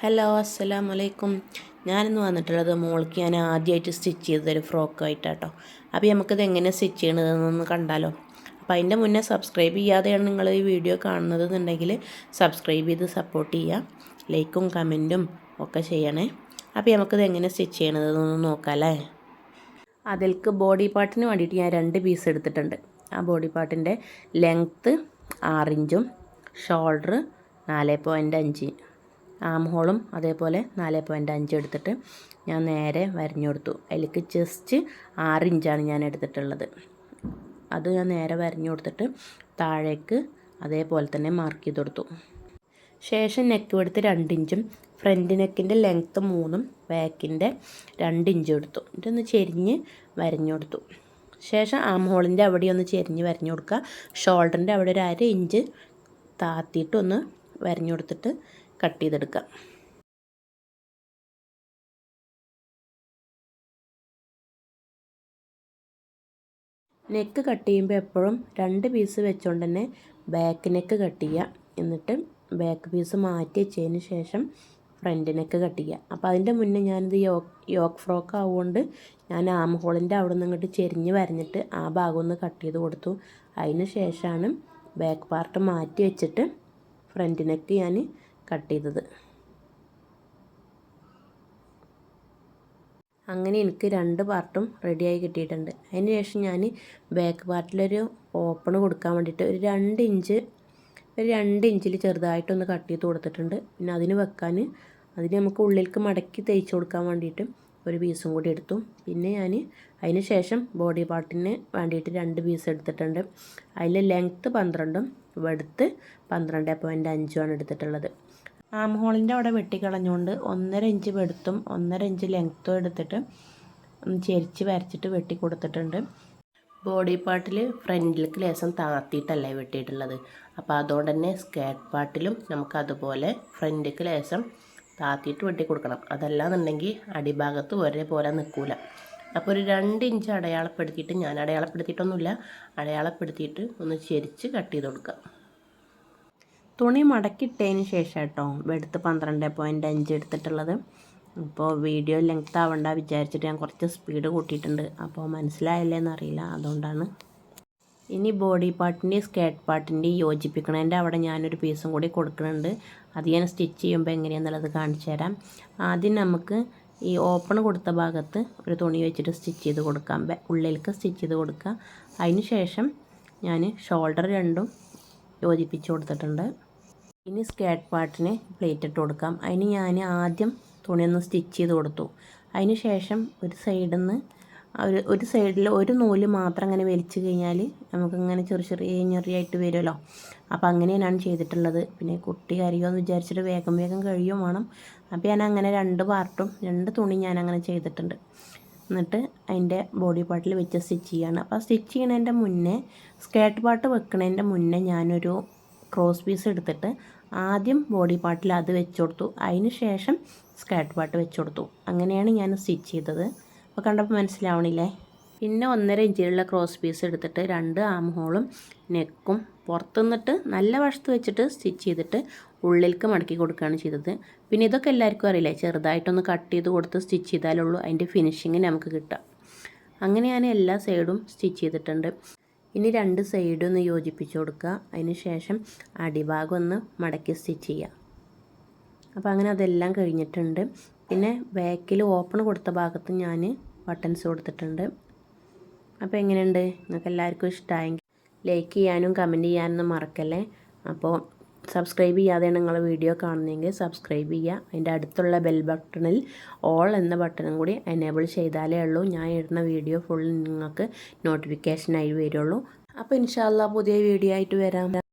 Hello അസ്സലാം വലൈക്കും ഞാനിന്ന് വന്നിട്ടുള്ളത് മോൾക്ക് ഞാൻ ആദ്യമായിട്ട് സ്റ്റിച്ച് ചെയ്തൊരു ഫ്രോക്കായിട്ടാട്ടോ. അപ്പോൾ നമുക്കിത് എങ്ങനെ സ്റ്റിച്ച് ചെയ്യണതെന്നൊന്ന് കണ്ടാലോ. അപ്പോൾ അതിന്റെ മുന്നേ സബ്സ്ക്രൈബ് ചെയ്യാതെയാണ് നിങ്ങൾ ഈ വീഡിയോ കാണുന്നത് എന്നുണ്ടെങ്കിൽ സബ്സ്ക്രൈബ് ചെയ്ത് സപ്പോർട്ട് ചെയ്യുക ലൈക്കും കമന്റും ഒക്കെ ചെയ്യണേ. അപ്പോൾ നമുക്കിത് എങ്ങനെ സ്റ്റിച്ച് ചെയ്യണതെന്നൊന്ന് നോക്കാം അല്ലേ അതിൽക്ക് ബോഡി പാർട്ടിന് വേണ്ടിയിട്ട് ഞാൻ രണ്ട് പീസ് എടുത്തിട്ടുണ്ട്. ആ ബോഡി പാർട്ടിന്റെ ലെങ്ത്ത് ആറിഞ്ചും ഷോൾഡർ നാല് പോയിന്റ് അഞ്ച് ആം ഹോളും അതേപോലെ നാല് പോയിന്റ് അഞ്ച് എടുത്തിട്ട് ഞാൻ നേരെ വരഞ്ഞു കൊടുത്തു. അതിലേക്ക് ജസ്റ്റ് ആറ് ഇഞ്ചാണ് ഞാൻ എടുത്തിട്ടുള്ളത്. അത് ഞാൻ നേരെ വരഞ്ഞു കൊടുത്തിട്ട് താഴേക്ക് അതേപോലെ തന്നെ മാർക്ക് ചെയ്ത് കൊടുത്തു. ശേഷം നെക്ക് എടുത്ത് രണ്ട് ഇഞ്ചും ഫ്രണ്ട് നെക്കിന്റെ ലെങ്ത്ത് മൂന്നും ബാക്കിന്റെ രണ്ട് ഇഞ്ചും എടുത്തു. ഇതൊന്ന് ചെരിഞ്ഞ് വരഞ്ഞു കൊടുത്തു. ശേഷം ആം ഹോളിന്റെ അവിടെ ഒന്ന് ചെരിഞ്ഞ് വരഞ്ഞു കൊടുക്കുക. ഷോൾഡറിന്റെ അവിടെ ഒരു അര ഇഞ്ച് താത്തിയിട്ട് ഒന്ന് വരഞ്ഞു കൊടുത്തിട്ട് കട്ട് ചെയ്തെടുക്കാം. നെക്ക് കട്ട് ചെയ്യുമ്പോൾ എപ്പോഴും രണ്ട് പീസ് വെച്ചുകൊണ്ട് തന്നെ ബാക്ക് നെക്ക് കട്ട് ചെയ്യുക. എന്നിട്ട് ബാക്ക് പീസ് മാറ്റി വെച്ചതിന് ശേഷം ഫ്രണ്ട് നെക്ക് കട്ട് ചെയ്യുക. അപ്പോൾ അതിന്റെ മുന്നേ ഞാനിത് യോക്ക് യോക്ക് ഫ്രോക്ക് ആവുകൊണ്ട് ഞാൻ ആം ഹോളിന്റെ അവിടെ നിന്ന് ഇങ്ങോട്ട് ചെരിഞ്ഞ് വരഞ്ഞിട്ട് ആ ഭാഗം ഒന്ന് കട്ട് ചെയ്ത് കൊടുത്തു. അതിന് ശേഷമാണ് ബാക്ക് പാർട്ട് മാറ്റി വെച്ചിട്ട് ഫ്രണ്ട് നെക്ക് ഞാൻ കട്ട് ചെയ്തത്. അങ്ങനെ എനിക്ക് രണ്ട് പാർട്ടും റെഡിയായി കിട്ടിയിട്ടുണ്ട്. അതിന് ശേഷം ഞാൻ ബാക്ക് പാർട്ടിലൊരു ഓപ്പൺ കൊടുക്കാൻ വേണ്ടിയിട്ട് ഒരു രണ്ട് ഇഞ്ച് ഒരു രണ്ട് ഇഞ്ചിൽ ചെറുതായിട്ടൊന്ന് കട്ട് ചെയ്ത് കൊടുത്തിട്ടുണ്ട്. പിന്നെ അതിന് വെക്കാൻ അതിന് നമുക്ക് ഉള്ളിലേക്ക് മടക്കി തേച്ച് കൊടുക്കാൻ വേണ്ടിയിട്ട് ഒരു പീസും കൂടി എടുത്തു. പിന്നെ ഞാൻ അതിന് ശേഷം ബോഡി പാർട്ടിന് വേണ്ടിയിട്ട് രണ്ട് പീസ് എടുത്തിട്ടുണ്ട്. അതിൽ ലെങ്ത്ത് പന്ത്രണ്ടും വെടുത്ത് പന്ത്രണ്ട് പോയിന്റ് അഞ്ചുമാണ് എടുത്തിട്ടുള്ളത്. ആം ഹോളിന്റെ അവിടെ വെട്ടിക്കളഞ്ഞുകൊണ്ട് ഒന്നര ഇഞ്ച് വെടുത്തും ഒന്നര ഇഞ്ച് ലെങ്ത്തും എടുത്തിട്ട് ചെരിച്ച് വരച്ചിട്ട് വെട്ടി കൊടുത്തിട്ടുണ്ട് ബോഡി പാർട്ടിൽ ഫ്രണ്ടിലേക്ക് ലേസം താത്തിയിട്ടല്ലേ വെട്ടിയിട്ടുള്ളത്. അപ്പോൾ അതുകൊണ്ട് തന്നെ സ്കേർട്ട് പാർട്ടിലും നമുക്ക് അതുപോലെ ഫ്രണ്ടിലേക്ക് ലേസം താത്തിയിട്ട് വെട്ടി കൊടുക്കണം അതല്ലാന്നുണ്ടെങ്കിൽ അടിഭാഗത്ത് ഒരേപോലെ നിൽക്കില്ല അപ്പോൾ ഒരു രണ്ട് ഇഞ്ച് അടയാളപ്പെടുത്തിയിട്ട് ഞാൻ അടയാളപ്പെടുത്തിയിട്ടൊന്നുമില്ല. അടയാളപ്പെടുത്തിയിട്ട് ഒന്ന് ചെരിച്ച് കട്ട് ചെയ്ത് കൊടുക്കാം തുണി മടക്കിയിട്ടതിന് ശേഷം കേട്ടോ എടുത്ത് പന്ത്രണ്ട് പോയിന്റ് അഞ്ച് എടുത്തിട്ടുള്ളത്. അപ്പോൾ വീഡിയോ ലെങ്ത് ആവണ്ട വിചാരിച്ചിട്ട് ഞാൻ കുറച്ച് സ്പീഡ് കൂട്ടിയിട്ടുണ്ട്. അപ്പോൾ മനസ്സിലായില്ലേന്ന് അറിയില്ല. അതുകൊണ്ടാണ് ഇനി ബോഡി പാർട്ടിന്റെയും സ്കേർട്ട് പാർട്ടിന്റെയും യോജിപ്പിക്കണതിന്റെ അവിടെ ഞാനൊരു പീസും കൂടി കൊടുക്കുന്നുണ്ട്. അത് ഞാൻ സ്റ്റിച്ച് ചെയ്യുമ്പോൾ എങ്ങനെയാണെന്നുള്ളത് കാണിച്ചു തരാം. ആദ്യം നമുക്ക് ഈ ഓപ്പൺ കൊടുത്ത ഭാഗത്ത് ഒരു തുണി വെച്ചിട്ട് സ്റ്റിച്ച് ചെയ്ത് കൊടുക്കാം. ഉള്ളിലേക്ക് സ്റ്റിച്ച് ചെയ്ത് കൊടുക്കുക. അതിന് ശേഷം ഞാൻ ഷോൾഡർ രണ്ടും യോജിപ്പിച്ച് കൊടുത്തിട്ടുണ്ട്. ഇനി സ്കേർട്ട് പാർട്ടിന് പ്ലേറ്റ് ഇട്ട് കൊടുക്കാം. അതിന് ഞാൻ ആദ്യം തുണിയൊന്ന് സ്റ്റിച്ച് ചെയ്ത് കൊടുത്തു. അതിന് ശേഷം ഒരു സൈഡിൽ നിന്ന് ഒരു ഒരു സൈഡിൽ ഒരു നൂൽ മാത്രം അങ്ങനെ വലിച്ചു കഴിഞ്ഞാൽ നമുക്കിങ്ങനെ ചെറിയ ചെറിയ ഞെറിയായിട്ട് വരുമല്ലോ. അപ്പോൾ അങ്ങനെയാണ് ചെയ്തിട്ടുള്ളത്. പിന്നെ കുട്ടി കരയോ എന്ന് വിചാരിച്ചിട്ട് വേഗം വേഗം കഴിയും വേണം. അപ്പോൾ ഞാൻ അങ്ങനെ രണ്ട് പാർട്ടും രണ്ട് തുണി ഞാൻ അങ്ങനെ ചെയ്തിട്ടുണ്ട്. എന്നിട്ട് അതിന്റെ ബോഡി പാർട്ടിൽ വെച്ച് സ്റ്റിച്ച് ചെയ്യാണ്. അപ്പോൾ സ്റ്റിച്ച് ചെയ്യണതിന്റെ മുന്നേ സ്കേർട്ട് പാർട്ട് വെക്കണതിന്റെ മുന്നേ ഞാനൊരു ക്രോസ് പീസ് എടുത്തിട്ട് ആദ്യം ബോഡി പാർട്ടിൽ അത് വെച്ച് കൊടുത്തു. അതിന് ശേഷം സ്കേർട്ട് പാർട്ട് വെച്ച് കൊടുത്തു. അങ്ങനെയാണ് ഞാൻ സ്റ്റിച്ച് ചെയ്തത്. അപ്പോൾ കണ്ടപ്പോൾ മനസ്സിലാവണില്ലേ? പിന്നെ ഒന്നര ഇഞ്ചിലുള്ള ക്രോസ് പീസ് എടുത്തിട്ട് രണ്ട് ആം ഹോളും നെക്കും പുറത്തുനിന്നിട്ട് നല്ല വശത്ത് വെച്ചിട്ട് സ്റ്റിച്ച് ചെയ്തിട്ട് ഉള്ളിലേക്ക് മടക്കി കൊടുക്കുകയാണ് ചെയ്തത്. പിന്നെ ഇതൊക്കെ എല്ലാവർക്കും അറിയില്ലേ? ചെറുതായിട്ടൊന്ന് കട്ട് ചെയ്ത് കൊടുത്ത് സ്റ്റിച്ച് ചെയ്താലുള്ളൂ അതിന്റെ ഫിനിഷിങ് നമുക്ക് കിട്ടുക. അങ്ങനെ ഞാൻ എല്ലാ സൈഡും സ്റ്റിച്ച് ചെയ്തിട്ടുണ്ട്. ഇനി രണ്ട് സൈഡും ഒന്ന് യോജിപ്പിച്ച് കൊടുക്കുക. അതിന് ശേഷം അടിഭാഗം ഒന്ന് മടക്കി സ്റ്റിച്ച് ചെയ്യുക. അപ്പോൾ അങ്ങനെ അതെല്ലാം കഴിഞ്ഞിട്ടുണ്ട്. പിന്നെ ബാക്കിൽ ഓപ്പൺ കൊടുത്ത ഭാഗത്ത് ഞാൻ ബട്ടൺസ് കൊടുത്തിട്ടുണ്ട്. അപ്പോൾ എങ്ങനെയുണ്ട്? നിങ്ങൾക്ക് എല്ലാവർക്കും ഇഷ്ടമായെങ്കിൽ ലൈക്ക് ചെയ്യാനും കമന്റ് ചെയ്യാനൊന്നും മറക്കല്ലേ? അപ്പോൾ സബ്സ്ക്രൈബ് ചെയ്യാതെയാണ് നിങ്ങൾ വീഡിയോ കാണുന്നതെങ്കിൽ സബ്സ്ക്രൈബ് ചെയ്യുക. അതിന്റെ അടുത്തുള്ള ബെൽ ബട്ടണിൽ ഓൾ എന്ന ബട്ടണും കൂടി എനേബിൾ ചെയ്താലേ ഉള്ളൂ. ഞാൻ ഇടുന്ന വീഡിയോ ഫുൾ നിങ്ങൾക്ക് നോട്ടിഫിക്കേഷനായി വരുള്ളൂ. അപ്പോൾ ഇൻഷാല്ല പുതിയ വീഡിയോ ആയിട്ട് വരാം.